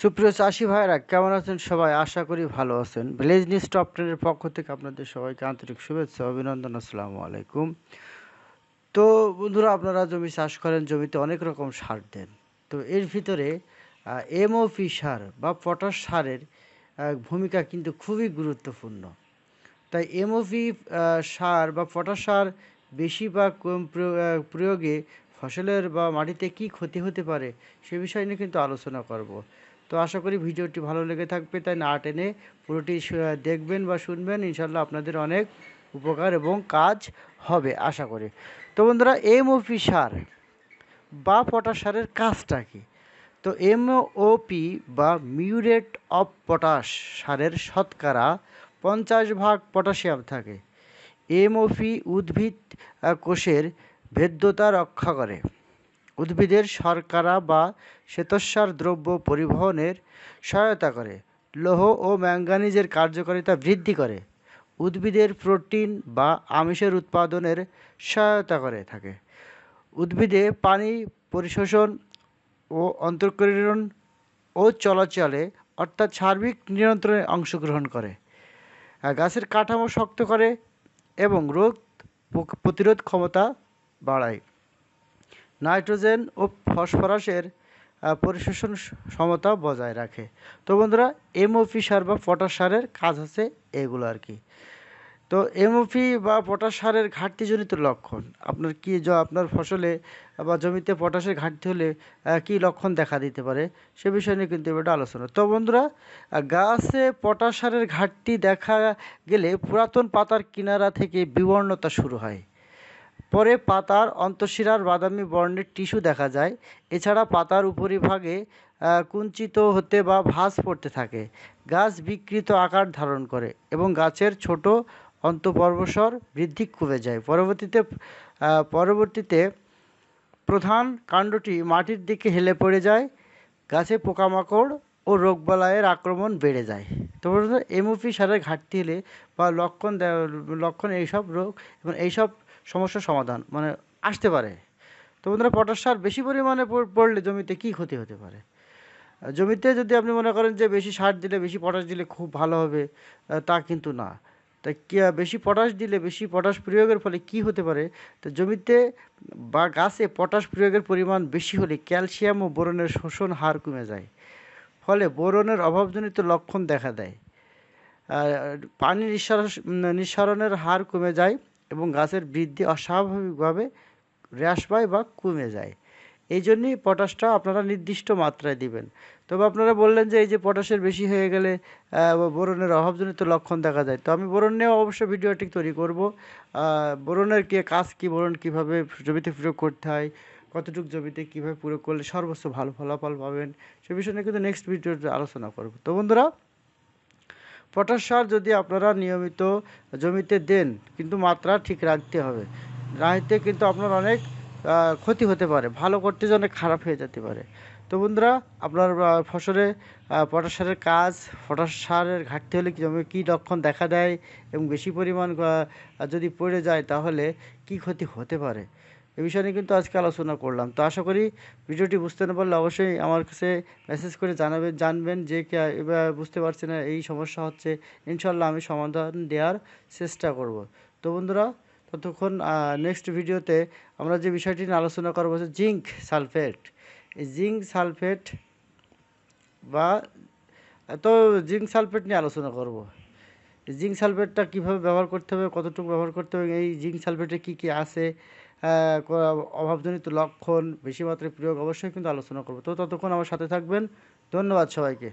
সুপ্রিয় চাষি ভাইরা কেমন আছেন সবাই? আশা করি ভালো আছেন। ভিলেজ নিউজ টপ টেনের পক্ষ থেকে আপনাদের সবাইকে আন্তরিক শুভেচ্ছা, অভিনন্দন, আসসালামু আলাইকুম। তো বন্ধুরা, আপনারা জমি চাষ করেন, জমিতে অনেক রকম সার দেন। তো এর ভিতরে এমওপি সার বা পটাশ সারের ভূমিকা কিন্তু খুবই গুরুত্বপূর্ণ। তাই এমওপি সার বা পটাশ সার বেশি বা কম প্রয়োগে ফসলের বা মাটিতে কি ক্ষতি হতে পারে সে বিষয় নিয়ে কিন্তু আলোচনা করব। তো আশা করি ভিডিওটি ভালো লেগে থাকবে, তাই না টেনে পুরোটি দেখবেন বা শুনবেন ইনশাল্লাহ আপনাদের অনেক উপকার এবং কাজ হবে আশা করি। তো বন্ধুরা এমওপি সার বা পটাশ সারের কাজটা কি? তো এমওপি বা মিউরেট অফ পটাশ সারের শতকরা পঞ্চাশ ভাগ পটাশিয়াম থাকে। এমওপি উদ্ভিদ কোষের ভেদ্যতা রক্ষা করে। উদ্ভিদের শর্করা বা শ্বেতসার দ্রব্য পরিবহনের সহায়তা করে। লৌহ ও ম্যাঙ্গানিজের কার্যকারিতা বৃদ্ধি করে। উদ্ভিদের প্রোটিন বা আমিষের উৎপাদনের সহায়তা করে থাকে। উদ্ভিদে পানি পরিশোষণ ও অন্তঃকরণ ও চলাচলে অর্থাৎ সার্বিক নিয়ন্ত্রণে অংশগ্রহণ করে। গাছের কাঠামো শক্ত করে এবং রোগ প্রতিরোধ ক্ষমতা বাড়ায়। নাইট্রোজেন ও ফসফরাসের পরিশোষণ সমতা বজায় রাখে। তো বন্ধুরা এমওপি সার বা পটাশ সারের কাজ হচ্ছে এগুলো আর কি। তো এমওপি বা পটাশ সারের ঘাটতিজনিত লক্ষণ, আপনার কি য- আপনার ফসলে বা জমিতে পটাশের ঘাটতি হলে কী লক্ষণ দেখা দিতে পারে, সে বিষয় নিয়ে কিন্তু এবার আলোচনা। তো বন্ধুরা গাছে পটাশ সারের ঘাটতি দেখা গেলে পুরাতন পাতার কিনারা থেকে বিবর্ণতা শুরু হয়। পরে পাতার অন্তঃশিরার বাদামি বর্ণের টিস্যু দেখা যায়। এছাড়া পাতার উপরিভাগে কুঞ্চিত হতে বা ভাঁজ পড়তে থাকে। গাছ বিকৃত আকার ধারণ করে এবং গাছের ছোট অন্তঃপর্বসর বৃদ্ধি কমে যায়। পরবর্তীতে পরবর্তীতে প্রধান কাণ্ডটি মাটির দিকে হেলে পড়ে যায়, গাছে পোকামাকড় ও রোগবালাইয়ের আক্রমণ বেড়ে যায়। তো এমওপি সারের ঘাটতি হলে বা লক্ষণ লক্ষণ এইসব রোগ এবং এইসব সমস্যার সমাধান মানে আসতে পারে। তো বন্ধুরা পটাশ সার বেশি পরিমাণে পড়লে জমিতে কী ক্ষতি হতে পারে? জমিতে যদি আপনি মনে করেন যে বেশি সার দিলে বেশি পটাশ দিলে খুব ভালো হবে তা কিন্তু না। তা কি, বেশি পটাশ দিলে বেশি পটাশ প্রয়োগের ফলে কি হতে পারে? তো জমিতে বা গাছে পটাশ প্রয়োগের পরিমাণ বেশি হলে ক্যালসিয়াম ও বোরনের শোষণ হার কমে যায়। ফলে বোরনের অভাবজনিত লক্ষণ দেখা দেয়। আর পানি নিঃসার নিঃসরণের হার কমে যায়। এবং গাছের বৃদ্ধি অস্বাভাবিকভাবে হ্রাস পায় বা কমে যায়। এই জন্যই পটাশটা আপনারা নির্দিষ্ট মাত্রায় দিবেন। তবে আপনারা বললেন যে এই যে পটাশের বেশি হয়ে গেলে বোরনের অভাবজনিত লক্ষণ দেখা যায়। তো আমি বোরন নিয়েও অবশ্য ভিডিওটি তৈরি করব। বোরনের কি কাজ কি, বোরন কীভাবে জমিতে প্রয়োগ করতে হয়, কতটুকু জমিতে কীভাবে প্রয়োগ করলে সর্বোচ্চ ভালো ফলাফল পাবেন, সে বিষয়ে কিন্তু নেক্সট ভিডিওতে আলোচনা করব। তো বন্ধুরা পটাশ সার যদি আপনারা নিয়মিত জমিতে দেন, কিন্তু মাত্রা ঠিক রাখতে হবে। রাখতে কিন্তু আপনার অনেক ক্ষতি হতে পারে, ভালো করতে যে অনেক খারাপ হয়ে যেতে পারে। তো বন্ধুরা, আপনার ফসলে পটাশ সারের কাজ পটাশ সারের ঘাটতি হলে কি জমি, কী লক্ষণ দেখা দেয় এবং বেশি পরিমাণ যদি পড়ে যায় তাহলে কি ক্ষতি হতে পারে? এ বিষয়ে নিয়ে কিন্তু আজকে আলোচনা করলাম। তো আশা করি ভিডিওটি বুঝতে না পারলে অবশ্যই আমার কাছে মেসেজ করে জানাবেন জানবেন যে এবার বুঝতে পারছি না, এই সমস্যা হচ্ছে। ইনশাল্লাহ আমি সমাধান দেওয়ার চেষ্টা করব। তো বন্ধুরা, ততক্ষণ নেক্সট ভিডিওতে আমরা যে বিষয়টি নিয়ে আলোচনা করব হচ্ছে জিঙ্ক সালফেট। জিঙ্ক সালফেট বা, তো জিঙ্ক সালফেট নিয়ে আলোচনা করব। জিঙ্ক সালফেটটা কীভাবে ব্যবহার করতে হবে, কতটুকু ব্যবহার করতে হবে, এই জিঙ্ক সালফেটে কী কী আছে অভাবজনিত লক্ষণ, বেশি মাত্রায় প্রয়োগ অবশ্যই কিন্তু আলোচনা করব। তো ততক্ষণ আমার সাথে থাকবেন। ধন্যবাদ সবাইকে।